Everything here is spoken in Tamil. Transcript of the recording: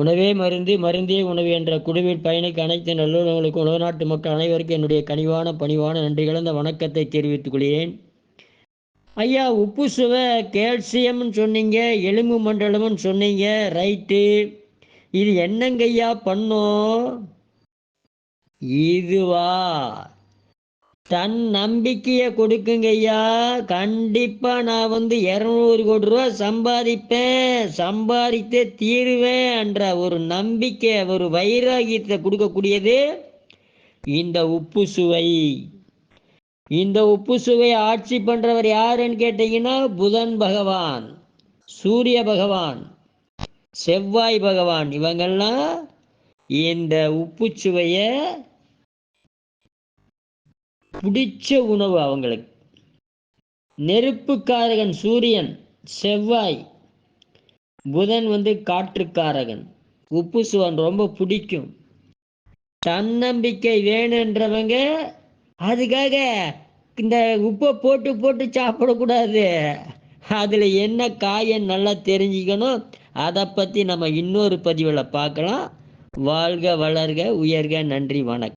உணவே மருந்து மருந்தே உணவு என்ற குழுவில் பயணிக்க அனைத்து நல்லுறவுகளுக்கும் உலக நாட்டு மக்கள் அனைவருக்கும் என்னுடைய கனிவான பணிவான நன்றி கலந்த வணக்கத்தை தெரிவித்துக் கொள்கிறேன். ஐயா உப்பு சுவை கேல்சியம்னு சொன்னீங்க எலும்பு மண்டலம்னு சொன்னீங்க ரைட்டு இது என்னங்கய்யா பண்ணோம்? இதுவா? தன் நம்பிக்கையை கொடுக்குங்க ஐயா. கண்டிப்பா நான் வந்து இரநூறு கோடி ரூபா சம்பாதிப்பேன். சம்பாதித்தே தீருவேன் என்ற ஒரு நம்பிக்கை ஒரு வைராகியத்தை கொடுக்கக்கூடியது இந்த உப்பு சுவை. இந்த உப்பு சுவையை ஆட்சி பண்றவர் யாருன்னு கேட்டீங்கன்னா புதன் பகவான் சூரிய பகவான் செவ்வாய் பகவான். இவங்கெல்லாம் இந்த உப்பு சுவையை பிடிச்ச உணவு அவங்களுக்கு. நெருப்புக்காரகன் சூரியன் செவ்வாய். புதன் வந்து காற்றுக்காரகன். உப்பு சுவன் ரொம்ப பிடிக்கும். தன்னம்பிக்கை வேணுன்றவங்க அதுக்காக இந்த உப்பை போட்டு போட்டு சாப்பிடக்கூடாது. அதில் என்ன காயன்னு நல்லா தெரிஞ்சுக்கணும் அதை பற்றி நம்ம இன்னொரு பதிவில் பார்க்கலாம். வாழ்க வளர்க உயர்க நன்றி வணக்கம்.